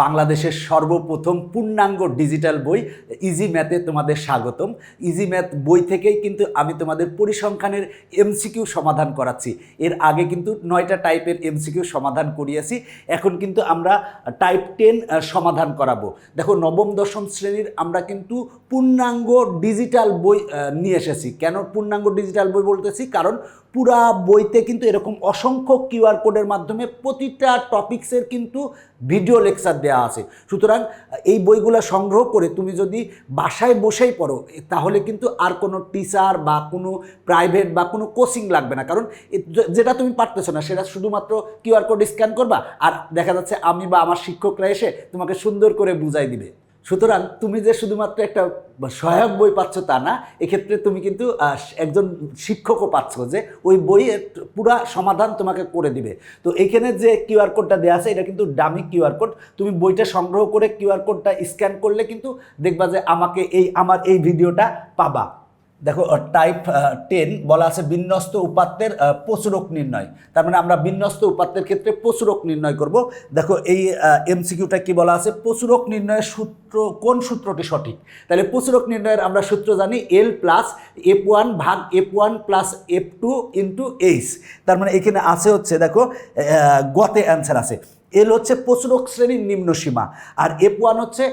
বাংলাদেশের সর্বপ্রথম পূর্ণাঙ্গ ডিজিটাল বই ইজি ম্যাথে তোমাদের স্বাগতম। ইজি ম্যাথ বই থেকেই কিন্তু আমি তোমাদের পরিসংখ্যানের এমসিকিউ সমাধান করাচ্ছি। এর আগে কিন্তু নয়টা টাইপের এমসিকিউ সমাধান করিয়েছি। এখন কিন্তু আমরা টাইপ টেন সমাধান করাবো। দেখো, নবম, দশম শ্রেণির আমরা কিন্তু পূর্ণাঙ্গ ডিজিটাল বই নিয়ে এসেছি। কেন পূর্ণাঙ্গ ডিজিটাল বই বলতেছি? কারণ পুরা বইতে কিন্তু এরকম অসংখ্য কিউআর কোডের মাধ্যমে প্রতিটা টপিক্সের কিন্তু ভিডিও লেকচার দেওয়া আছে। সুতরাং, এই বইগুলো সংগ্রহ করে তুমি যদি বাসায় বসেই পড়ো তাহলে কিন্তু আর কোনো টিচার বা কোনো প্রাইভেট বা কোনো কোচিং লাগবে না। কারণ যেটা তুমি পারতেছো না, সেটা শুধুমাত্র কিউআর কোড স্ক্যান করবা, আর দেখা যাচ্ছে আমি বা আমার শিক্ষকরা এসে তোমাকে সুন্দর করে বুঝাই দিবে। সুতরাং তুমি যে শুধুমাত্র একটা সহায়ক বই পাচ্ছ তা না, এক্ষেত্রে তুমি কিন্তু একজন শিক্ষকও পাচ্ছ যে ওই বইয়ের পুরা সমাধান তোমাকে করে দিবে। তো এখানে যে কিউআর কোডটা দেওয়া আছে, এটা কিন্তু ডামি কিউআর কোড। তুমি বইটা সংগ্রহ করে কিউআর কোডটা স্ক্যান করলে কিন্তু দেখবা যে আমাকে এই, আমার এই ভিডিওটা পাবা। দেখো টাইপ টেন বলা আছে বিন্যস্ত উপাত্তের প্রচুরক নির্ণয়। তার মানে আমরা বিন্যস্ত উপাত্তের ক্ষেত্রে প্রচুরক নির্ণয় করব। দেখো, এই এমসিকিউটা কি বলা আছে? প্রচুরক নির্ণয়ের সূত্র, কোন সূত্রটি সঠিক? তাহলে প্রচুরক নির্ণয়ের আমরা সূত্র জানি এল প্লাস এফ ওয়ান ভাগ F one plus F two into H তার মানে এখানে আছে হচ্ছে, দেখো গতে অ্যান্সার আছে। এল হচ্ছে প্রচুরক শ্রেণির নিম্ন সীমা, আর এফ ওয়ান হচ্ছে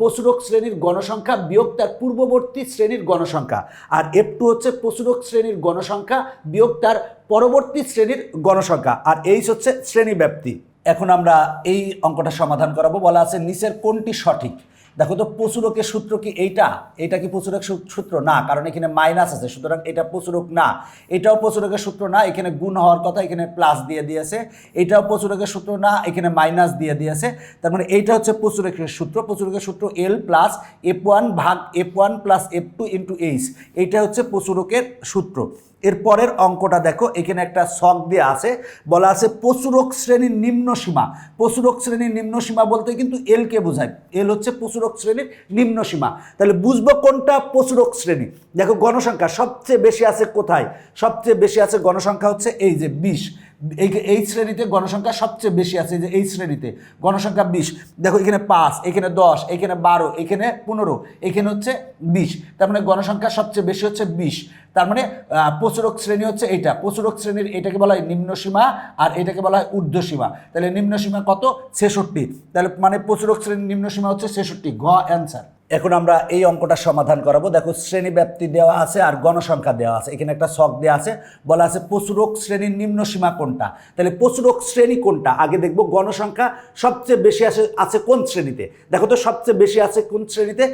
পশুরোগ শ্রেণির গণসংখ্যা বিয়োগ তার পূর্ববর্তী শ্রেণির গণসংখ্যা, আর এফ টু হচ্ছে প্রচুরক শ্রেণির গণসংখ্যা বিয়োগ তার পরবর্তী শ্রেণির গণসংখ্যা, আর এইচ হচ্ছে শ্রেণি ব্যাপ্তি এখন আমরা এই অঙ্কটা সমাধান করাবো, বলা আছে নিচের কোনটি সঠিক? দেখো তো প্রচুরকের সূত্র কি এইটা? এটা কি প্রচুরক সূ- সূত্র? না, কারণ এখানে মাইনাস আছে, সুতরাং এটা প্রচুরক না। এটাও প্রচুরকের সূত্র না, এখানে গুণ হওয়ার কথা এখানে প্লাস দিয়ে দিয়েছে। এটাও প্রচুরকের সূত্র না, এখানে মাইনাস দিয়ে দিয়েছে। তার মানে এইটা হচ্ছে প্রচুরকের সূত্র। প্রচুরকের সূত্র এল প্লাস এফ ওয়ান ভাগ F one plus F two into H এইটা হচ্ছে প্রচুরকের সূত্র। এর পরের অঙ্কটা দেখো, এখানে একটা শখ দিয়ে আছে, বলা আছে প্রচুরক শ্রেণির নিম্ন সীমা। প্রচুরক শ্রেণির নিম্ন সীমা বলতে কিন্তু এলকে বোঝায়। এল হচ্ছে প্রচুরক শ্রেণির নিম্ন সীমা। তাহলে বুঝব কোনটা প্রচুরক শ্রেণি? দেখো গণসংখ্যা সবচেয়ে বেশি আছে কোথায়? সবচেয়ে বেশি আছে গণসংখ্যা হচ্ছে এই যে বিশ। এই এই শ্রেণীতে গণসংখ্যা সবচেয়ে বেশি আছে যে এই শ্রেণীতে, গণসংখ্যা বিশ। দেখো এখানে পাঁচ, এখানে দশ, এখানে বারো, এখানে পনেরো, এখানে হচ্ছে বিশ। তার মানে গণসংখ্যা সবচেয়ে বেশি হচ্ছে বিশ। তার মানে প্রচুরক শ্রেণি হচ্ছে এইটা। প্রচুরক শ্রেণির এটাকে বলা হয় নিম্ন সীমা আর এটাকে বলা হয় ঊর্ধ্ব সীমা। তাহলে নিম্ন সীমা কত? ছেষট্টি। তাহলে মানে প্রচুরক শ্রেণির নিম্ন সীমা হচ্ছে ছেষট্টি। ঘ অ্যান্সার এখন আমরা এই অঙ্কটা সমাধান করাবো। দেখো শ্রেণি ব্যাপ্তি দেওয়া আছে আর গণসংখ্যা দেওয়া আছে। এখানে একটা শখ দেওয়া আছে। বলা আছে প্রচুরক শ্রেণির নিম্ন সীমা কোনটা? তাহলে প্রচুরক শ্রেণি কোনটা? আগে দেখব গণসংখ্যা সবচেয়ে বেশি আছে আছে কোন শ্রেণীতে? দেখো তো, সবচেয়ে বেশি আছে কোন শ্রেণীতে?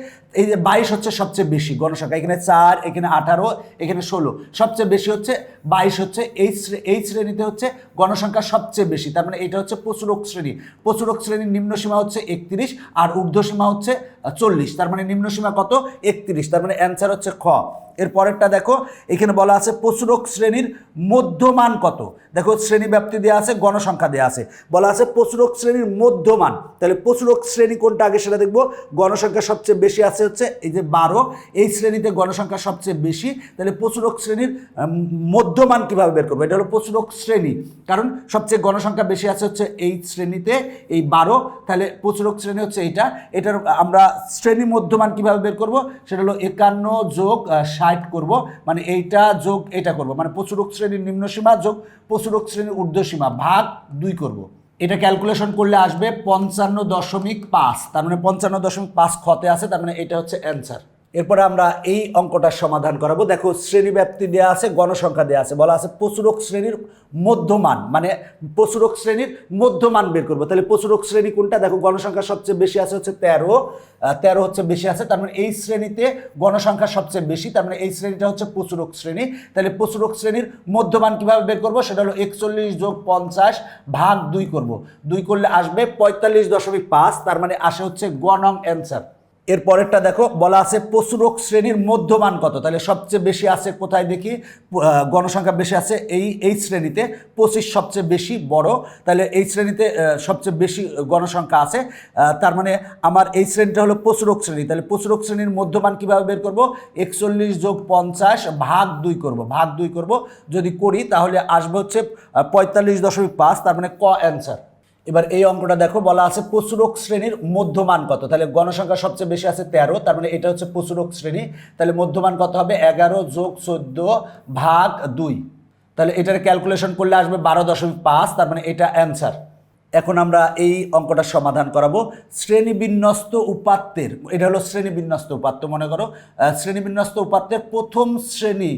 এই যে বাইশ হচ্ছে সবচেয়ে বেশি গণসংখ্যা। এখানে চার, এখানে আঠারো, এখানে ষোলো। সবচেয়ে বেশি হচ্ছে বাইশ হচ্ছে এই এই শ্রেণীতে হচ্ছে গণসংখ্যা সবচেয়ে বেশি। তার মানে এটা হচ্ছে প্রচুরক শ্রেণি। প্রচুরক শ্রেণির নিম্ন সীমা হচ্ছে একত্রিশ আর ঊর্ধ্ব সীমা হচ্ছে চল্লিশ তার মানে নিম্ন সীমা কত? একত্রিশ তার মানে অ্যান্সার হচ্ছে খ। এর পরেরটা দেখো, এখানে বলা আছে প্রচুরক শ্রেণির মধ্যমান কত? দেখো, শ্রেণি ব্যাপ্তি দেওয়া আছে, গণসংখ্যা দেওয়া আছে। বলা আছে প্রচুরক শ্রেণির মধ্যমান। তাহলে প্রচুরক শ্রেণি কোনটা আগে সেটা দেখব। গণসংখ্যা সবচেয়ে বেশি আছে হচ্ছে এই যে বারো। এই শ্রেণীতে গণসংখ্যা সবচেয়ে বেশি। তাহলে প্রচুরক শ্রেণির মধ্যমান কীভাবে বের করব? এটা হলো প্রচুরক শ্রেণি। কারণ সবচেয়ে গণসংখ্যা বেশি আছে হচ্ছে এই শ্রেণীতে, এই বারো। তাহলে প্রচুরক শ্রেণি হচ্ছে এইটা। এটার আমরা শ্রেণি মধ্যমান কীভাবে বের করব? সেটা হলো একান্ন যোগ ষাট করব মানে এইটা যোগ এটা করব মানে প্রচুরক শ্রেণির নিম্নসীমা যোগ প্রচুরক শ্রেণির ঊর্ধ্বসীমা ভাগ দুই করব। এটা ক্যালকুলেশন করলে আসবে পঞ্চান্ন দশমিক পাঁচ, তার মানে পঞ্চান্ন দশমিক পাঁচ ক্ষতে আছে, তার মানে এটা হচ্ছে অ্যান্সার এরপরে আমরা এই অঙ্কটার সমাধান করাবো। দেখো শ্রেণি ব্যাপ্তি দেওয়া আছে, গণসংখ্যা দেওয়া আছে, বলা আছে প্রচুরক শ্রেণির মধ্যমান মানে প্রচুরক শ্রেণির মধ্যমান বের করব। তাহলে প্রচুরক শ্রেণি কোনটা? দেখো, গণসংখ্যা সবচেয়ে বেশি আছে হচ্ছে তেরো তেরো হচ্ছে বেশি আছে, তার মানে এই শ্রেণীতে গণসংখ্যা সবচেয়ে বেশি, তার মানে এই শ্রেণীটা হচ্ছে প্রচুরক শ্রেণি। তাহলে প্রচুরক শ্রেণির মধ্যমান কীভাবে বের করব? সেটা হলো একচল্লিশ যোগ পঞ্চাশ ভাগ দুই করব। দুই করলে আসবে পঁয়তাল্লিশ দশমিক পাঁচ, তার মানে আসে হচ্ছে গ নং অ্যান্সার। এর পরেরটা দেখো, বলা আছে প্রচুরক শ্রেণির মধ্যমান কত? তাহলে সবচেয়ে বেশি আছে কোথায় দেখি? গণসংখ্যা বেশি আছে এই এই শ্রেণীতে, পঁচিশ সবচেয়ে বেশি বড়। তাহলে এই শ্রেণীতে সবচেয়ে বেশি গণসংখ্যা আছে। তার মানে আমার এই শ্রেণীটা হলো প্রচুরক শ্রেণি। তাহলে প্রচুরক শ্রেণির মধ্যমান কীভাবে বের করব? একচল্লিশ যোগ পঞ্চাশ ভাগ দুই করব, ভাগ দুই করব। যদি করি তাহলে আসবে হচ্ছে পঁয়তাল্লিশ দশমিক পাঁচ, তার মানে ক অ্যান্সার। এবার এই অঙ্কটা দেখো, বলা আছে প্রচুরক শ্রেণির মধ্যমান কত? তাহলে গণসংখ্যা সবচেয়ে বেশি আছে তেরো, তার মানে এটা হচ্ছে প্রচুরক শ্রেণি। তাহলে মধ্যমান কত হবে? এগারো যোগ চোদ্দ ভাগ দুই। তাহলে এটার ক্যালকুলেশন করলে আসবে বারো দশমিক পাঁচ, তার মানে এটা অ্যান্সার এখন আমরা এই অঙ্কটার সমাধান করাবো। শ্রেণীবিন্যস্ত উপাত্তের, এটা হলো শ্রেণীবিন্যস্ত উপাত্ত মনে করো। শ্রেণীবিন্যস্ত উপাত্তের প্রথম শ্রেণি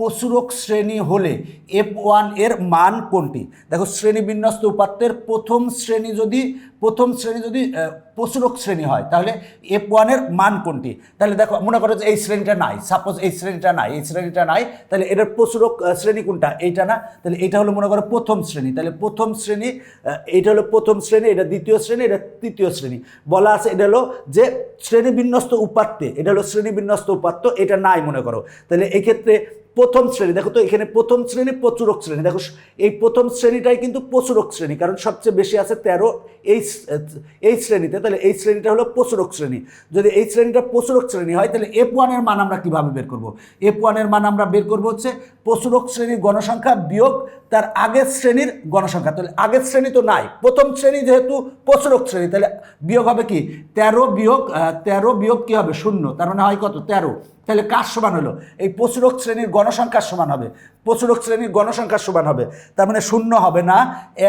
প্রচুরক শ্রেণি হলে এফ ওয়ানের মান কোনটি? দেখো শ্রেণীবিন্যস্ত উপাত্তের প্রথম শ্রেণি যদি, প্রথম শ্রেণি যদি প্রচুরক শ্রেণি হয়, তাহলে এফ ওয়ানের মান কোনটি? তাহলে দেখো, মনে করো যে এই শ্রেণীটা নাই সাপোজ এই শ্রেণীটা নাই, এই শ্রেণীটা নাই, তাহলে এটার প্রচুরক শ্রেণি কোনটা? এইটা না? তাহলে এটা হলো মনে করো প্রথম শ্রেণি, তাহলে প্রথম শ্রেণি এটা হলো প্রথম শ্রেণি, এটা দ্বিতীয় শ্রেণি, এটা তৃতীয় শ্রেণি। বলা আছে এটা হলো যে শ্রেণীবিন্যস্ত উপাত্তে, এটা হলো শ্রেণীবিন্যস্ত উপাত্ত, এটা নাই মনে করো। তাহলে এক্ষেত্রে প্রথম শ্রেণি, দেখো তো এখানে প্রথম শ্রেণি প্রচুরক শ্রেণি। দেখো, এই প্রথম শ্রেণীটাই কিন্তু প্রচুরক শ্রেণি, কারণ সবচেয়ে বেশি আছে তেরো এই এই শ্রেণীতে তাহলে এই শ্রেণীটা হলো প্রচুরক শ্রেণি। যদি এই শ্রেণীটা প্রচুরক শ্রেণি হয়, তাহলে এফ ওয়ানের মান আমরা কীভাবে বের করব? এফ ওয়ানের মান আমরা বের করব হচ্ছে প্রচুরক শ্রেণির গণসংখ্যা বিয়োগ তার আগের শ্রেণির গণসংখ্যা। তাহলে আগের শ্রেণি তো নাই, প্রথম শ্রেণি যেহেতু প্রচুরক শ্রেণি, তাহলে বিয়োগ হবে কি? তেরো বিয়োগ তেরো বিয়োগ কি হবে? শূন্য, তার মানে হয় কত? তেরো। তাহলে কার সমান হলো? এই প্রচুরক শ্রেণির গণসংখ্যার সমান হবে। প্রচুরক শ্রেণির গণসংখ্যার সমান হবে। তার মানে শূন্য হবে না,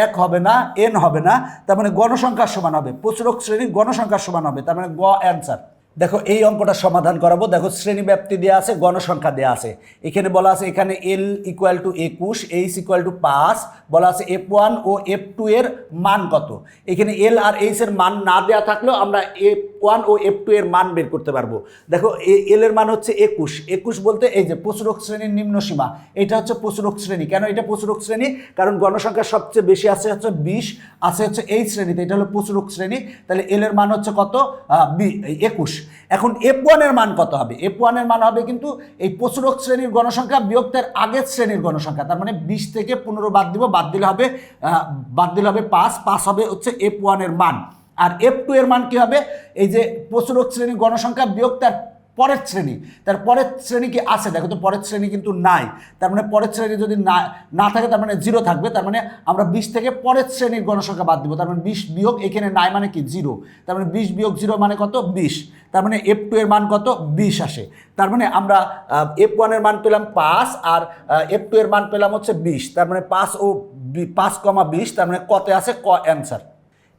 এক হবে না এন হবে না, তার মানে গণসংখ্যার সমান হবে। প্রচুরক শ্রেণির গণসংখ্যার সমান হবে, তার মানে গ অ্যান্সার দেখো, এই অঙ্কটা সমাধান করাবো। দেখো শ্রেণি ব্যাপ্তি দেওয়া আছে, গণসংখ্যা দেওয়া আছে। এখানে বলা আছে, এখানে এল ইকুয়াল টু একুশ এইচ ইকুয়াল টু পাঁচ, বলা আছে এফ ওয়ান ও এফ টু এর মান কত। এখানে এল আর এইচ এর মান না দেওয়া থাকলেও আমরা এফ ওয়ান ও এফ টু এর মান বের করতে পারব। দেখো এল এর মান হচ্ছে একুশ। একুশ বলতে এই যে প্রচুরক শ্রেণির নিম্ন সীমা, এটা হচ্ছে প্রচুরক শ্রেণি। কেন এটা প্রচুরক শ্রেণি? কারণ গণসংখ্যা সবচেয়ে বেশি আছে হচ্ছে বিশ, আছে হচ্ছে এই শ্রেণীতে, এটা হলো প্রচুরক শ্রেণি। তাহলে এল এর মান হচ্ছে কত? বি- একুশ। এখন এফ ওয়ানের মান কত হবে? এফ ওয়ানের মান হবে কিন্তু এই প্রচুরক শ্রেণির গণসংখ্যা বিয়োগ তার আগের শ্রেণির গণসংখ্যা। তার মানে বিশ থেকে পনেরো বাদ দিব, বাদ দিলে হবে বাদ দিলে হবে পাঁচ পাঁচ হবে হচ্ছে এফ ওয়ানের মান। আর এফ টু এর মান কি হবে? এই যে প্রচুরক শ্রেণির গণসংখ্যা বিয়োগ তার পরের শ্রেণি। তার পরের শ্রেণি কি আছে? দেখো তো পরের শ্রেণি কিন্তু নাই। তার মানে পরের শ্রেণি যদি না না থাকে, তার মানে জিরো থাকবে। তার মানে আমরা বিশ থেকে পরের শ্রেণির গণসংখ্যা বাদ দিব। তার মানে বিশ বিয়োগ এখানে নাই মানে কি? জিরো তার মানে বিশ বিয়োগ জিরো মানে কত? বিশ। তার মানে এফ টু এর মান কত? বিশ আসে। তার মানে আমরা এফ ওয়ানের মান পেলাম পাঁচ আর এফ টু এর মান পেলাম হচ্ছে বিশ। তার মানে পাঁচ ও পাঁচ কমা বিশ। তার মানে কতে আছে? ক অ্যান্সার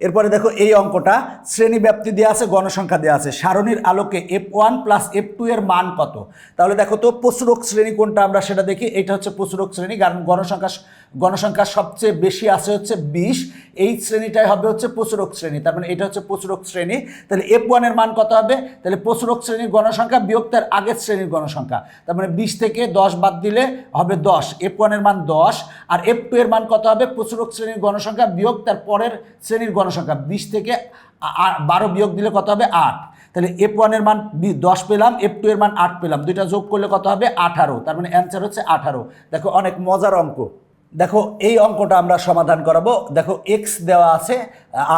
এরপরে দেখো এই অঙ্কটা শ্রেণি ব্যাপ্তি দেওয়া আছে, গণসংখ্যা দেওয়া আছে। সারণীর আলোকে F one plus F two এর মান কত? তাহলে দেখো তো পশুরোগ শ্রেণি কোনটা আমরা সেটা দেখি এটা হচ্ছে পশুরোগ শ্রেণি, কারণ গণসংখ্যা গণসংখ্যা সবচেয়ে বেশি আছে হচ্ছে বিশ। এই শ্রেণীটাই হবে হচ্ছে প্রচুরক শ্রেণি। তার মানে এটা হচ্ছে প্রচুরক শ্রেণি। তাহলে এফ ওয়ানের মান কত হবে? তাহলে প্রচুরক শ্রেণির গণসংখ্যা বিয়োগ তার আগের শ্রেণির গণসংখ্যা। তার মানে বিশ থেকে দশ বাদ দিলে হবে দশ। এফ ওয়ানের মান দশ। আর এফ টু এর মান কত হবে? প্রচুরক শ্রেণির গণসংখ্যা বিয়োগ তার পরের শ্রেণির গণসংখ্যা। বিশ থেকে বারো বিয়োগ দিলে কত হবে? আট। তাহলে এফ ওয়ানের মান দশ পেলাম এফ টু এর মান আট পেলাম। দুইটা যোগ করলে কত হবে? আঠারো। তার মানে অ্যান্সার হচ্ছে আঠারো। দেখো অনেক মজার অঙ্ক। দেখো, এই অঙ্কটা আমরা সমাধান করাবো। দেখো এক্স দেওয়া আছে,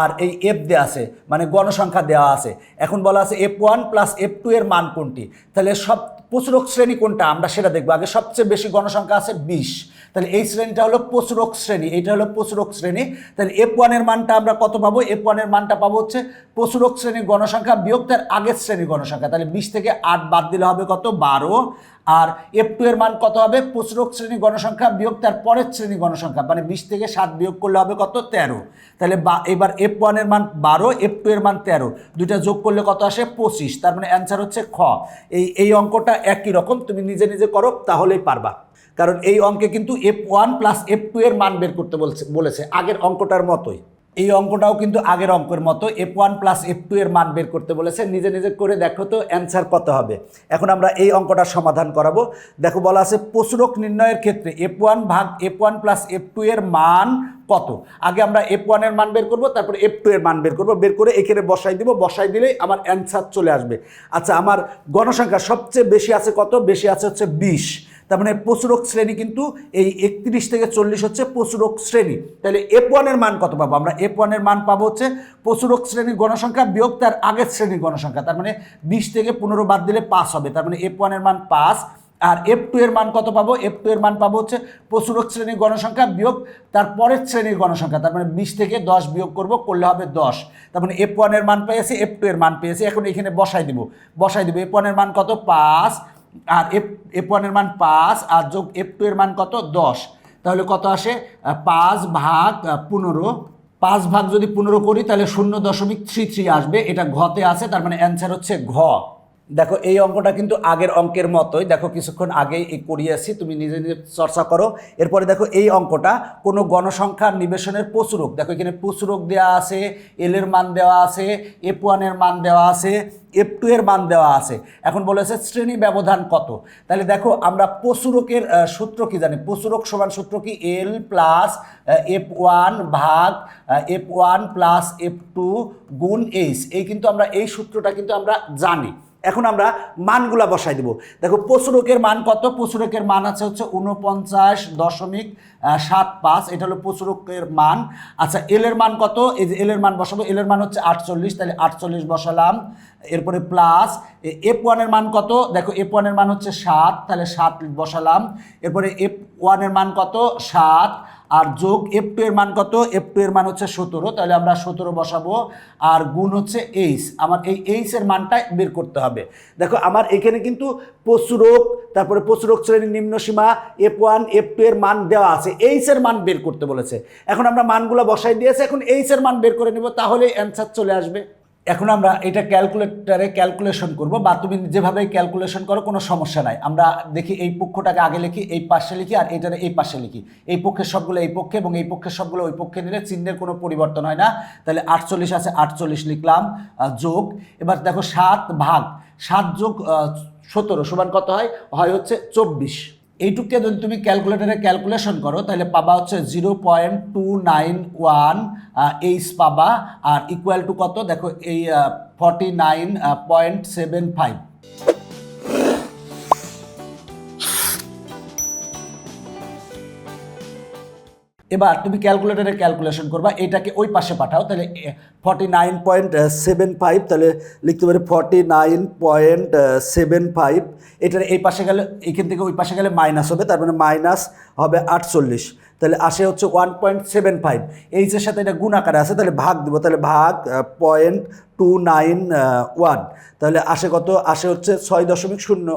আর এই এফ দেওয়া আছে মানে গণসংখ্যা দেওয়া আছে। এখন বলা আছে F one plus F two এর মান কোনটি? তাহলে সব প্রচুরক শ্রেণি কোনটা? আমরা সেটা দেখব। আগে সবচেয়ে বেশি গণসংখ্যা আছে বিশ। তাহলে এই শ্রেণীটা হলো প্রচুরক শ্রেণি এইটা হলো প্রচুরক শ্রেণি। তাহলে এফ ওয়ানের মানটা আমরা কত পাবো? এফ ওয়ানের মানটা পাবো হচ্ছে প্রচুরক শ্রেণির গণসংখ্যা বিয়োগ তার আগের শ্রেণির গণসংখ্যা। তাহলে বিশ থেকে আট বাদ দিলে হবে কত? বারো। আর এফ টু এর মান কত হবে? প্রচুরক শ্রেণি গণসংখ্যা বিয়োগ তার পরের শ্রেণি গণসংখ্যা মানে বিশ থেকে সাত বিয়োগ করলে হবে কত? তেরো। তাহলে বা, এবার এফ ওয়ানের মান বারো এফ টু এর মান তেরো। দুইটা যোগ করলে কত আসে? পঁচিশ। তার মানে অ্যান্সার হচ্ছে খ। এই এই অঙ্কটা একই রকম, তুমি নিজে নিজে করো, তাহলেই পারবা। কারণ এই অঙ্কে কিন্তু F one plus F two এর মান বের করতে বলছে, বলেছে, আগের অঙ্কটার মতোই। এই অঙ্কটাও কিন্তু আগের অঙ্কের মতো F one plus F two এর মান বের করতে বলেছে, নিজে নিজে করে দেখো তো অ্যান্সার কত হবে। এখন আমরা এই অঙ্কটার সমাধান করাবো। দেখো বলা আছে প্রচুরক নির্ণয়ের ক্ষেত্রে এফ ওয়ান ভাগ F one plus F two এর মান কত? আগে আমরা এফ ওয়ানের মান বের করব, তারপর এফ টু এর মান বের করব, বের করে এখানে বসাই দিব, বসাই দিলেই আমার অ্যান্সার চলে আসবে। আচ্ছা আমার গণসংখ্যা সবচেয়ে বেশি আছে কত? বেশি আছে হচ্ছে বিশ। তার মানে প্রচুরক শ্রেণি কিন্তু এই একত্রিশ থেকে চল্লিশ হচ্ছে প্রচুরক শ্রেণি। তাহলে এফ ওয়ানের মান কত পাবো? আমরা এফ ওয়ানের মান পাবো হচ্ছে প্রচুরক শ্রেণির গণসংখ্যা বিয়োগ তার আগের শ্রেণির গণসংখ্যা। তার মানে বিশ থেকে পনেরো বাদ দিলে পাস হবে। তার মানে এফ ওয়ানের মান পাস আর এফ টু এর মান কত পাবো? এফ টু এর মান পাবো হচ্ছে প্রচুরক শ্রেণির গণসংখ্যা বিয়োগ তার পরের শ্রেণির গণসংখ্যা। তার মানে বিশ থেকে দশ বিয়োগ করব, করলে হবে দশ। তার মানে এফ ওয়ানের মান পেয়েছি এফ টু এর মান পেয়েছি। এখন এখানে বসাই দিব। বসাই দিব। এফ ওয়ানের মান কত? পাঁচ। আর এফ এফ ওয়ানের মান পাঁচ আর যোগ এফ টু এর মান কত? দশ। তাহলে কত আসে? পাঁচ ভাগ পনেরো। পাঁচ ভাগ যদি পনেরো করি, তাহলে শূন্য দশমিক থ্রি থ্রি আসবে। এটা ঘতে আছে, তার মানে অ্যান্সার হচ্ছে ঘ। দেখো, এই অঙ্কটা কিন্তু আগের অঙ্কের মতোই। দেখো, কিছুক্ষণ আগেই এই করিয়েছি তুমি নিজে নিজে চর্চা করো। এরপরে দেখো, এই অঙ্কটা কোনো গণসংখ্যা নিবেশনের প্রচুরক দেখো, এখানে প্রচুরক দেওয়া আছে এল এর মান দেওয়া আছে এফ ওয়ানের মান দেওয়া আছে এফ টু এর মান দেওয়া আছে। এখন বলেছে শ্রেণি ব্যবধান কত? তাহলে দেখো, আমরা প্রচুরকের সূত্র কি জানি? প্রচুরক সমান সূত্র কি? এল প্লাস এফ ওয়ান ভাগ F one plus F two গুণ এইচ এই কিন্তু আমরা, এই সূত্রটা কিন্তু আমরা জানি। এখন আমরা মানগুলা বসাই দেব। দেখো, প্রচুরকের মান কত? প্রচুরকের মান আছে হচ্ছে উনপঞ্চাশ দশমিক সাত পাঁচ। এটা হলো প্রচুরকের মান। আচ্ছা এলের মান কত? এই যে এলের মান বসাবো। এলের মান হচ্ছে আটচল্লিশ, তাহলে আটচল্লিশ বসালাম। এরপরে প্লাস এফ ওয়ানের মান কত? দেখো এফ ওয়ানের মান হচ্ছে সাত, তাহলে সাত বসালাম। এরপরে এফ ওয়ানের মান কত? সাত। আর যোগ এফ টু এর মান কত? এফ টু এর মান হচ্ছে সতেরো, তাহলে আমরা সতেরো বসাবো। আর গুণ হচ্ছে এইচ আমার এই এইচ এর মানটা বের করতে হবে। দেখো, আমার এখানে কিন্তু প্রচুরক তারপরে প্রচুরক শ্রেণির নিম্ন সীমা এফ ওয়ান এফ টু এর মান দেওয়া আছে। এইচ এর মান বের করতে বলেছে। এখন আমরা মানগুলো বসাই দিয়েছে, এখন এইচ এর মান বের করে নেব তাহলে অ্যান্সার চলে আসবে। এখন আমরা এটা ক্যালকুলেটারে ক্যালকুলেশন করব, বা তুমি যেভাবে ক্যালকুলেশন করো, কোনো সমস্যা নাই। আমরা দেখি এই পক্ষটাকে আগে লিখি, এই পাশে লিখি, আর এটারে এই পাশে লিখি। এই পক্ষের সবগুলো এই পক্ষে এবং এই পক্ষের সবগুলো ওই পক্ষে নিলে চিহ্নের কোনো পরিবর্তন হয় না। তাহলে আটচল্লিশ আছে, আটচল্লিশ লিখলাম যোগ। এবার দেখো সাত ভাগ, সাত যোগ সতেরো, সমান কত হয়? হয় হচ্ছে চব্বিশ। এইটুকু যদি তুমি ক্যালকুলেটারে ক্যালকুলেশন করো, তাহলে পাবা হচ্ছে zero point two nine one এইস পাবা, আর ইকুয়াল টু কত? দেখো এই forty nine point seven five এবার তুমি ক্যালকুলেটারে ক্যালকুলেশন করবা, এটাকে ওই পাশে পাঠাও, তাহলে forty nine point seven five তাহলে লিখতে পারি forty nine point seven five এটার এই পাশে গেলে, এখান থেকে ওই পাশে গেলে মাইনাস হবে, তার মানে মাইনাস হবে আটচল্লিশ। তাহলে আসে হচ্ছে ওয়ান পয়েন্ট সেভেন ফাইভ এইচের সাথে এটা গুণ আকারে আছে, তাহলে ভাগ দেবো, তাহলে ভাগ পয়েন্ট টু নাইন ওয়ান তাহলে আসে কত? আসে হচ্ছে ছয় দশমিক শূন্য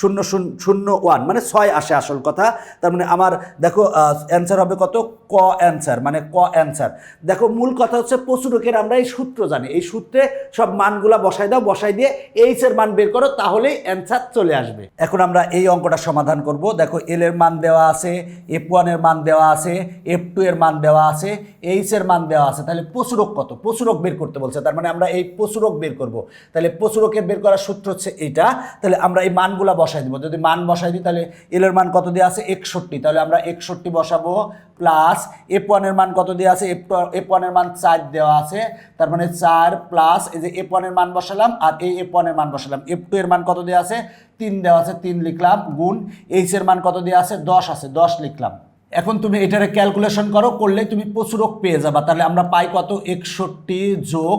শূন্য শূন্য ওয়ান মানে ছয় আসে আসল কথা। তার মানে আমার, দেখো অ্যান্সার হবে কত? ক অ্যান্সার মানে ক অ্যান্সার দেখো, মূল কথা হচ্ছে প্রচুরকের আমরা এই সূত্র জানি। এই সূত্রে সব মানগুলা বসাই দাও, বসাই দিয়ে এইচ এর মান বের করো, তাহলেই অ্যান্সার চলে আসবে। এখন আমরা এই অঙ্কটা সমাধান করব। দেখো এল এর মান দেওয়া আছে এফ ওয়ানের মান দেওয়া আছে এফ টু এর মান দেওয়া আছে এইচ এর মান দেওয়া আছে। তাহলে প্রচুরক কত? প্রচুরক বের করতে বলছে। তার মানে আমরা এই প্রচুরক বের করব। তাহলে প্রচুরকের বের করার সূত্র হচ্ছে এইটা। তাহলে আমরা এই মানগুলা বসাই দিব। যদি মান বসাই দিই, তাহলে এলের মান কত দেওয়া আছে? একষট্টি। তাহলে আমরা একষট্টি বসাবো প্লাস এফ ওয়ানের মান কত দেওয়া আছে? এফ এফ ওয়ানের মান চার দেওয়া আছে। তার মানে চার প্লাস এই যে এফ ওয়ানের মান বসালাম আর এই এফ ওয়ানের মান বসালাম। এফ টু এর মান কত দেওয়া আছে? তিন দেওয়া আছে, তিন লিখলাম, গুণ। এইচ এর মান কত দেওয়া আছে? দশ আছে, দশ লিখলাম। এখন তুমি এটার ক্যালকুলেশন করো, করলে তুমি প্রচুরক পেয়ে যাবা। তাহলে আমরা পাই কত? একষট্টি যোগ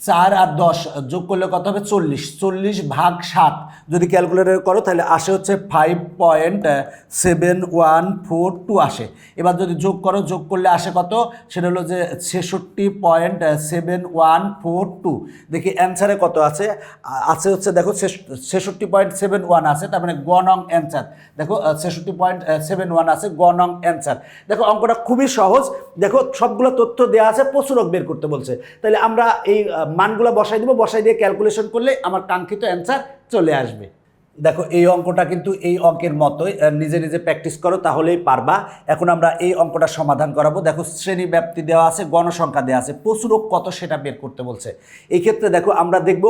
চার আর দশ যোগ করলে কত হবে? চল্লিশ। চল্লিশ ভাগ সাত। যদি ক্যালকুলেটর করো, তাহলে আসে হচ্ছে five point seven one four two আসে। এবার যদি যোগ করো, যোগ করলে আসে কত? সেটা হলো যে ছেষট্টি point seven one four two দেখি অ্যান্সারে কত আছে? আছে হচ্ছে দেখো ছেষট্টি পয়েন্ট সেভেন ওয়ান আছে, তার মানে গ নং অ্যান্সার দেখো ছেষট্টি পয়েন্ট সেভেন ওয়ান আছে, গ নং অ্যান্সার দেখো অঙ্কটা খুবই সহজ। দেখো সবগুলো তথ্য দেওয়া আছে প্রচুরক বের করতে বলছে। তাহলে আমরা এই মানগুলো বসাই দেবো, বসাই দিয়ে ক্যালকুলেশন করলে আমার কাঙ্ক্ষিত অ্যান্সার চলে আসবে। দেখো, এই অঙ্কটা কিন্তু এই অঙ্কের মতোই নিজে নিজে প্র্যাকটিস করো, তাহলেই পারবা। এখন আমরা এই অঙ্কটা সমাধান করাবো। দেখো শ্রেণি ব্যাপ্তি দেওয়া আছে, গণসংখ্যা দেওয়া আছে, প্রচুরক কত সেটা বের করতে বলছে। এই ক্ষেত্রে দেখো, আমরা দেখব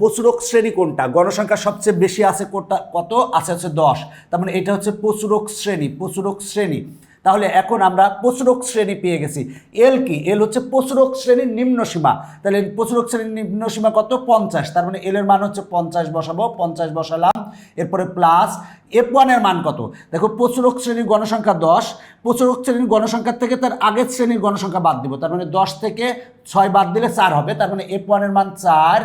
প্রচুরক শ্রেণি কোনটা? গণসংখ্যা সবচেয়ে বেশি আছে কোনটা? কত? আছে হচ্ছে দশ। তার মানে এটা হচ্ছে প্রচুরক শ্রেণি প্রচুরক শ্রেণি। তাহলে এখন আমরা প্রচুরক শ্রেণি পেয়ে গেছি। এল কি? এল হচ্ছে প্রচুরক শ্রেণির নিম্ন সীমা। তাহলে প্রচুরক শ্রেণির নিম্ন সীমা কত? পঞ্চাশ। তার মানে এল এর মান হচ্ছে পঞ্চাশ বসাবো, পঞ্চাশ বসালাম। এরপরে প্লাস এফ ওয়ানের মান কত? দেখো প্রচুরক শ্রেণির গণসংখ্যা দশ। প্রচুরক শ্রেণির গণসংখ্যার থেকে তার আগের শ্রেণির গণসংখ্যা বাদ দিব। তার মানে দশ থেকে ছয় বাদ দিলে চার হবে। তার মানে এফ ওয়ানের মান চার,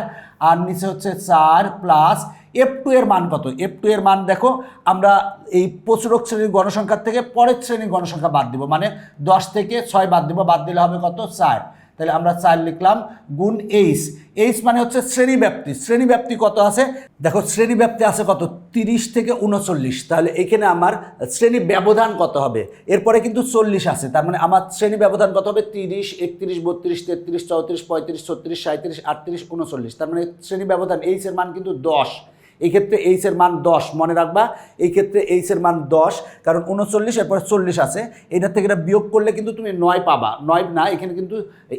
আর নিচে হচ্ছে চার প্লাস এফ টু এর মান কত? এফ টু এর মান দেখো, আমরা এই প্রচুরক শ্রেণির গণসংখ্যার থেকে পরের শ্রেণির গণসংখ্যা বাদ দিব। মানে দশ থেকে ছয় বাদ দিব, বাদ দিলে হবে কত? চার। তাহলে আমরা চার লিখলাম গুণ এইচ এইচ মানে হচ্ছে শ্রেণীব্যাপ্তি। শ্রেণীব্যাপ্তি কত আছে? দেখো শ্রেণি ব্যাপ্তি আছে কত? তিরিশ থেকে উনচল্লিশ। তাহলে এখানে আমার শ্রেণি ব্যবধান কত হবে? এরপরে কিন্তু চল্লিশ আছে। তার মানে আমার শ্রেণি ব্যবধান কত হবে? তিরিশ, একত্রিশ, বত্রিশ, তেত্রিশ, চৌত্রিশ, পঁয়ত্রিশ, ছত্রিশ সাঁত্রিশ আটত্রিশ, উনচল্লিশ। তার মানে শ্রেণি ব্যবধান এইচ এর মান কিন্তু দশ। এই ক্ষেত্রে এইচ এর মান দশ, মনে রাখবা। এই ক্ষেত্রে এইচ এর মান দশ, কারণ উনচল্লিশ, এরপরে চল্লিশ আছে। এটার থেকে এটা বিয়োগ করলে কিন্তু তুমি নয় পাবা। নয় না, এখানে কিন্তু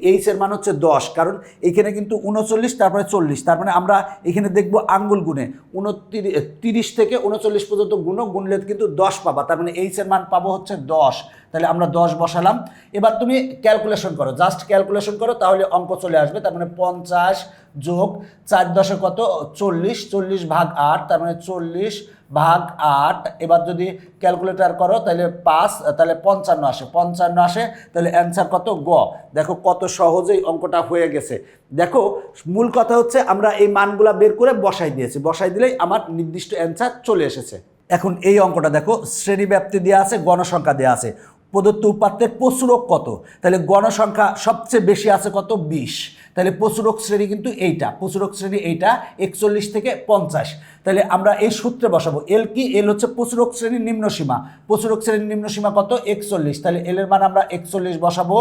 এইচ এর মান হচ্ছে দশ, কারণ এইখানে কিন্তু উনচল্লিশ, তারপরে চল্লিশ। তার মানে আমরা এখানে দেখব আঙ্গুল গুণে। উনত্রিশ, তিরিশ থেকে উনচল্লিশ পর্যন্ত গুণ গুনলে কিন্তু দশ পাবা। তার মানে এইচ এর মান পাবো হচ্ছে দশ। তাহলে আমরা দশ বসালাম। এবার তুমি ক্যালকুলেশন করো। জাস্ট ক্যালকুলেশন করো, তাহলে অঙ্ক চলে আসবে। তার মানে পঞ্চাশ যোগ চার দশে কত? চল্লিশ। চল্লিশ ভাগ আট, তার মানে চল্লিশ ভাগ আট। এবার যদি ক্যালকুলেটার করো, তাহলে পাঁচ, তাহলে পঞ্চান্ন আসে। পঞ্চান্ন আসে, তাহলে অ্যান্সার কত? গ। দেখো কত সহজেই অঙ্কটা হয়ে গেছে। দেখো, মূল কথা হচ্ছে আমরা এই মানগুলা বের করে বসাই দিয়েছি। বসাই দিলেই আমার নির্দিষ্ট অ্যান্সার চলে এসেছে। এখন এই অঙ্কটা দেখো শ্রেণি ব্যাপ্তি দেওয়া আছে, গণসংখ্যা দেওয়া আছে। প্রদত্ত উপাত্তের প্রচুরক কত? তাহলে গণসংখ্যা সবচেয়ে বেশি আছে কত? বিশ। তাহলে প্রচুরক শ্রেণি কিন্তু এইটা, প্রচুরক শ্রেণি এইটা, একচল্লিশ থেকে পঞ্চাশ। তাহলে আমরা এই সূত্রে বসাবো এল কি? এল হচ্ছে প্রচুরক শ্রেণির নিম্ন সীমা। প্রচুরক শ্রেণির নিম্ন সীমা কত? একচল্লিশ। তাহলে এল এর মান আমরা একচল্লিশ বসাবো,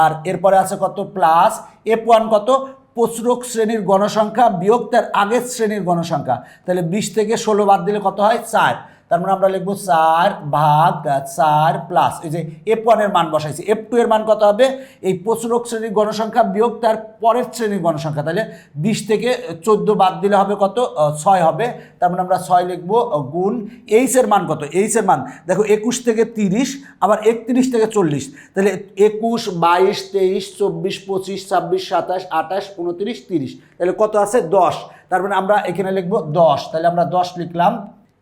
আর এরপরে আছে কত? প্লাস এফ ওয়ান কত? প্রচুরক শ্রেণির গণসংখ্যা বিয়োগ তার আগের শ্রেণির গণসংখ্যা। তাহলে বিশ থেকে ষোলো বাদ দিলে কত হয়? চার। তার মানে আমরা লিখব চার ভাগ চার প্লাস এই যে এফ ওয়ানের মান বসাইছি। এফ টু এর মান কত হবে? এই প্রচুরক শ্রেণির গণসংখ্যা বিয়োগ তার পরের শ্রেণির গণসংখ্যা। তাহলে বিশ থেকে চোদ্দ বাদ দিলে হবে কত? ছয় হবে। তার মানে আমরা ছয় লিখব গুণ এইচ এর মান কত? এইচ এর মান। দেখো একুশ থেকে তিরিশ, আবার একত্রিশ থেকে চল্লিশ। তাহলে একুশ, বাইশ, তেইশ, চব্বিশ, পঁচিশ, ছাব্বিশ, সাতাশ, আঠাশ, উনত্রিশ, তিরিশ। তাহলে কত আছে? দশ। তার মানে আমরা এখানে লিখব দশ। তাহলে আমরা দশ লিখলাম।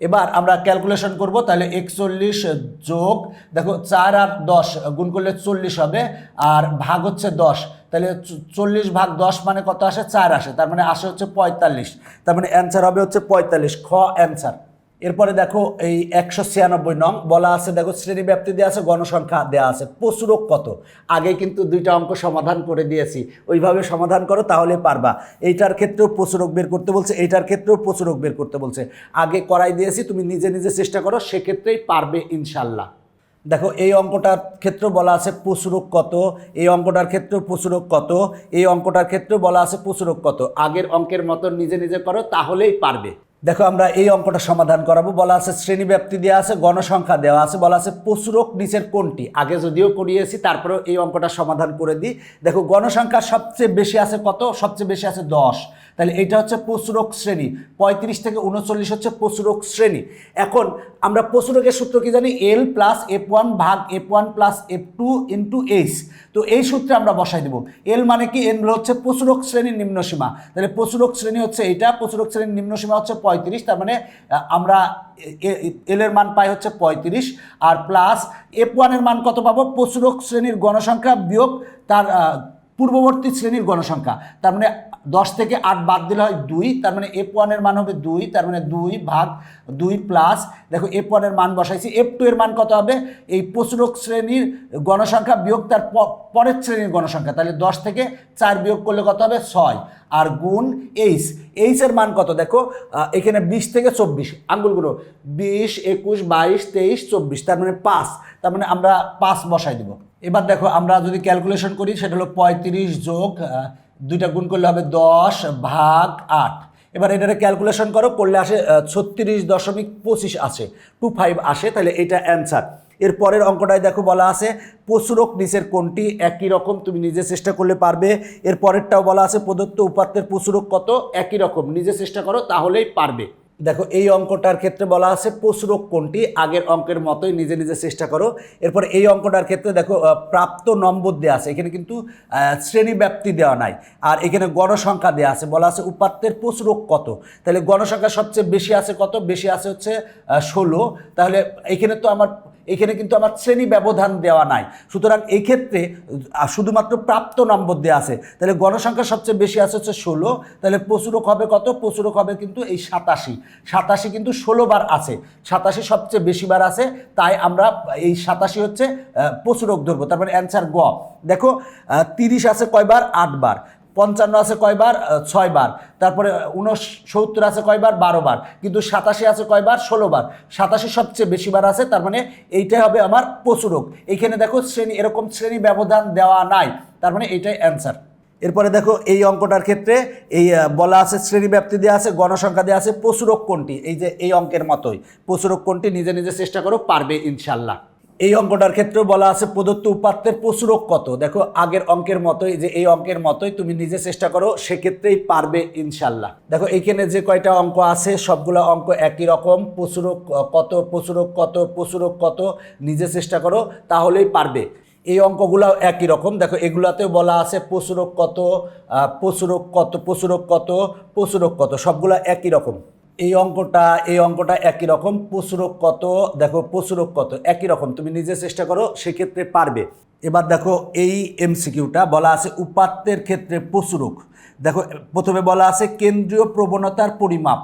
এবার আমরা ক্যালকুলেশন করব, তাহলে একচল্লিশ যোগ, দেখো চার আর দশ, গুণ করলে চল্লিশ হবে, আর ভাগ হচ্ছে দশ, তাহলে চল্লিশ ভাগ দশ মানে কত আসে? চার আসে, তার মানে আসে হচ্ছে পঁয়তাল্লিশ, তার মানে অ্যান্সার হবে হচ্ছে পঁয়তাল্লিশ, খ অ্যান্সার এরপরে দেখো এই একশো ছিয়ানব্বই নং বলা আছে, দেখো শ্রেণি ব্যাপ্তি দেওয়া আছে, গণসংখ্যা দেওয়া আছে। প্রচুরক কত? আগে কিন্তু দুইটা অঙ্ক সমাধান করে দিয়েছি। ওইভাবে সমাধান করো, তাহলে পারবা। এইটার ক্ষেত্রেও প্রচুরক বের করতে বলছে, এইটার ক্ষেত্রেও প্রচুরক বের করতে বলছে। আগে করাই দিয়েছি, তুমি নিজে নিজে চেষ্টা করো, সেক্ষেত্রেই পারবে ইনশাল্লাহ। দেখো, এই অঙ্কটার ক্ষেত্রে বলা আছে প্রচুরক কত, এই অঙ্কটার ক্ষেত্রেও প্রচুরক কত, এই অঙ্কটার ক্ষেত্রেও বলা আছে প্রচুরক কত। আগের অঙ্কের মতো নিজে নিজে করো, তাহলেই পারবে। দেখো, আমরা এই অঙ্কটা সমাধান করাবো। বলা আছে, শ্রেণীব্যাপ্তি দেওয়া আছে, গণসংখ্যা দেওয়া আছে, বলা আছে, প্রচুরক নিচের কোনটি? আগে যদিও করিয়েছি, তারপরেও এই অঙ্কটা সমাধান করে দিই। দেখো, গণসংখ্যা সবচেয়ে বেশি আছে কত? সবচেয়ে বেশি আছে দশ। তাহলে এটা হচ্ছে প্রচুরক শ্রেণি। পঁয়ত্রিশ থেকে উনচল্লিশ হচ্ছে প্রচুরক শ্রেণি। এখন আমরা প্রচুরকের সূত্র কি জানি? এল প্লাস এফ ওয়ান ভাগ F one plus F two into H তো এই সূত্রে আমরা বসাই দেব। এল মানে কি? এল হচ্ছে প্রচুরক শ্রেণির নিম্ন সীমা। তাহলে প্রচুরক শ্রেণি হচ্ছে এইটা প্রচুরক শ্রেণির নিম্ন সীমা হচ্ছে পঁয়ত্রিশ, তার মানে আমরা এল এর মান পাই হচ্ছে পঁয়ত্রিশ, আর প্লাস এফ ওয়ানের মান কত পাবো? প্রচুরক শ্রেণির গণসংখ্যা বিয়োগ তার পূর্ববর্তী শ্রেণির গণসংখ্যা। তার মানে দশ থেকে আট বাদ দিলে হয় দুই, তার মানে এফ ওয়ানের মান হবে দুই, তার মানে দুই ভাগ দুই প্লাস দেখো এফ ওয়ানের মান বসাইছি। এফ টু এর মান কত হবে? এই প্রচুরক শ্রেণির গণসংখ্যা বিয়োগ তার পরের শ্রেণির গণসংখ্যা, তাহলে দশ থেকে চার বিয়োগ করলে কত হবে? ছয়। আর গুণ এইচ এইচের মান কত? দেখো এখানে বিশ থেকে চব্বিশ। আঙ্গুলগুলো, বিশ, একুশ, বাইশ, তেইশ, চব্বিশ, তার মানে পাঁচ। তার মানে আমরা পাঁচ বসাই দিব। এবার দেখো, আমরা যদি ক্যালকুলেশন করি, সেটা হলো পঁয়ত্রিশ যোগ দুইটা গুণ করলে হবে দশ ভাগ আট। এবার এটা ক্যালকুলেশন করো করলে আসে ছত্রিশ দশমিক পঁচিশ আসে। টু ফাইভ আসে, তাহলে এটা অ্যান্সার এর পরের অঙ্কটায় দেখো বলা আছে, প্রচুরক নিচের কোনটি একই রকম, তুমি নিজে চেষ্টা করলে পারবে। এর পরেরটাও বলা আছে, প্রদত্ত উপাত্তের প্রচুরক কত? একই রকম। নিজে চেষ্টা করো, তাহলেই পারবে। দেখো, এই অঙ্কটার ক্ষেত্রে বলা আছে প্রচুরক কোনটি? আগের অঙ্কের মতোই নিজে নিজে চেষ্টা করো। এরপর এই অঙ্কটার ক্ষেত্রে দেখো প্রাপ্ত নম্বর দেওয়া আছে। এখানে কিন্তু শ্রেণি ব্যাপ্তি দেওয়া নাই। আর এখানে গণসংখ্যা দেওয়া আছে। বলা আছে উপাত্তের প্রচুরক কত? তাহলে গণসংখ্যা সবচেয়ে বেশি আছে কত? বেশি আছে হচ্ছে ষোলো। তাহলে এখানে তো আমার, এখানে কিন্তু আমার শ্রেণি ব্যবধান দেওয়া নাই। সুতরাং এই ক্ষেত্রে শুধুমাত্র প্রাপ্ত নম্বর দেওয়া আছে। তাহলে গণসংখ্যা সবচেয়ে বেশি আছে হচ্ছে ষোলো। তাহলে প্রচুরক হবে কত? প্রচুরক হবে কিন্তু এই সাতাশি। সাতাশি কিন্তু ষোলো বার আছে। সাতাশি সবচেয়ে বেশি বার আছে, তাই আমরা এই সাতাশি হচ্ছে প্রচুরক ধরবো। মানে অ্যান্সার গ। দেখো তিরিশ আছে কয়বার আটবার পঞ্চান্ন আছে কয়বার ছয়বার তারপরে উনসত্তর আছে কয়বার বারো? বার কিন্তু সাতাশি আছে কয়বার ষোলো বার। সাতাশি সবচেয়ে বেশি বার আছে, তার মানে এইটাই হবে আমার প্রচুরক এইখানে দেখো, শ্রেণি, এরকম শ্রেণি ব্যবধান দেওয়া নাই। তার মানে এইটাই অ্যান্সার। এরপরে দেখো এই অঙ্কটার ক্ষেত্রে এই বলা আছে শ্রেণি ব্যাপ্তি দেওয়া আছে, গণসংখ্যা দেওয়া আছে প্রচুরক কোনটি এই যে এই অঙ্কের মতোই। প্রচুরক কোনটি নিজে নিজে চেষ্টা করো, পারবে ইনশাল্লাহ। এই অঙ্কটার ক্ষেত্রেও বলা আছে, প্রদত্ত উপাত্তের প্রচুরক কত? দেখো, আগের অঙ্কের মতোই, যে এই অঙ্কের মতোই তুমি নিজে চেষ্টা করো, সেক্ষেত্রেই পারবে ইনশাল্লাহ। দেখো, এইখানে যে কয়টা অঙ্ক আছে, সবগুলো অঙ্ক একই রকম প্রচুরক কত প্রচুরক কত প্রচুরক কত, নিজে চেষ্টা করো, তাহলেই পারবে। এই অঙ্কগুলো একই রকম। দেখো, এগুলাতেও বলা আছে প্রচুরক কত প্রচুরক কত প্রচুরক কত প্রচুরক কত, সবগুলো একই রকম। এই অঙ্কটা এই অঙ্কটা একই রকম, প্রচুরক কত, দেখো, প্রচুরক কত, একই রকম, তুমি নিজে চেষ্টা করো, সেক্ষেত্রে পারবে। এবার দেখো, এই এমসিকিউটা বলা আছে উপাত্তের ক্ষেত্রে প্রচুরক। দেখো, প্রথমে বলা আছে কেন্দ্রীয় প্রবণতার পরিমাপ।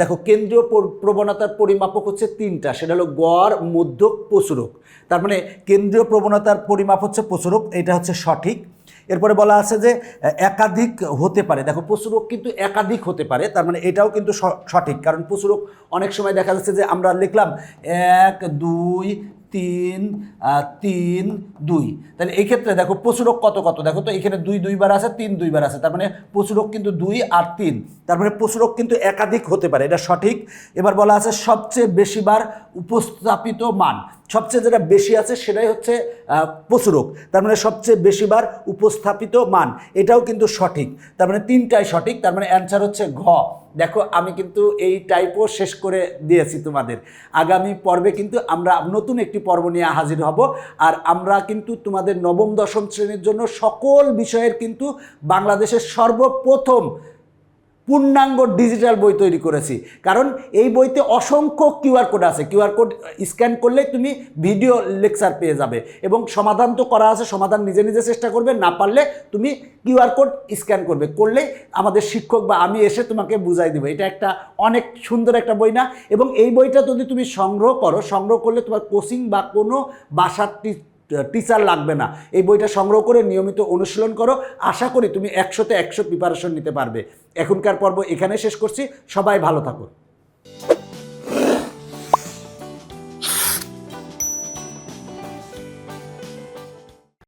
দেখো, কেন্দ্রীয় প্রবণতার পরিমাপক হচ্ছে তিনটা, সেটা হলো গড়, মধ্যক, প্রচুরক। তার মানে কেন্দ্রীয় প্রবণতার পরিমাপ হচ্ছে প্রচুরক, এটা হচ্ছে সঠিক। এরপরে বলা আছে যে একাধিক হতে পারে। দেখো, প্রচুরক কিন্তু একাধিক হতে পারে, তার মানে এটাও কিন্তু সঠিক। কারণ প্রচুরক অনেক সময় দেখা যাচ্ছে যে আমরা লিখলাম এক, দুই তিন তিন, দুই। তাহলে এই ক্ষেত্রে দেখো প্রচুরক কত কত? দেখো তো এখানে দুই দুইবার আছে, তিন দুইবার আছে। তার মানে প্রচুরক কিন্তু দুই আর তিন। তার মানে প্রচুরক কিন্তু একাধিক হতে পারে, এটা সঠিক। এবার বলা আছে সবচেয়ে বেশিবার উপস্থাপিত মান। সবচেয়ে যেটা বেশি আছে সেটাই হচ্ছে প্রচুরক। তার মানে সবচেয়ে বেশিবার উপস্থাপিত মান, এটাও কিন্তু সঠিক। তার মানে তিনটাই সঠিক। তার মানে অ্যান্সার হচ্ছে ঘ। দেখো, আমি কিন্তু এই টাইপও শেষ করে দিয়েছি তোমাদের। আগামী পর্বে কিন্তু আমরা নতুন একটি পর্ব নিয়ে হাজির হব। আর আমরা কিন্তু তোমাদের নবম, দশম শ্রেণির জন্য সকল বিষয়ের কিন্তু বাংলাদেশের সর্বপ্রথম পূর্ণাঙ্গ ডিজিটাল বই তৈরি করেছি। কারণ এই বইতে অসংখ্য কিউআর কোড আছে। কিউআর কোড স্ক্যান করলে তুমি ভিডিও লেকচার পেয়ে যাবে এবং সমাধান তো করা আছে, সমাধান নিজে নিজে চেষ্টা করবে, না পারলে তুমি কিউআর কোড স্ক্যান করবে। করলেই আমাদের শিক্ষক বা আমি এসে তোমাকে বুঝাই দেবো। এটা একটা অনেক সুন্দর একটা বই না? এবং এই বইটা যদি তুমি সংগ্রহ করো, সংগ্রহ করলে তোমার কোচিং বা কোনো বাসার টিচার লাগবে না। এই বইটা সংগ্রহ করে নিয়মিত অনুশীলন করো। আশা করি তুমি একশোতে একশো প্রিপারেশন নিতে পারবে। এখনকার পর্ব এখানে শেষ করছি। সবাই ভালো থাকো।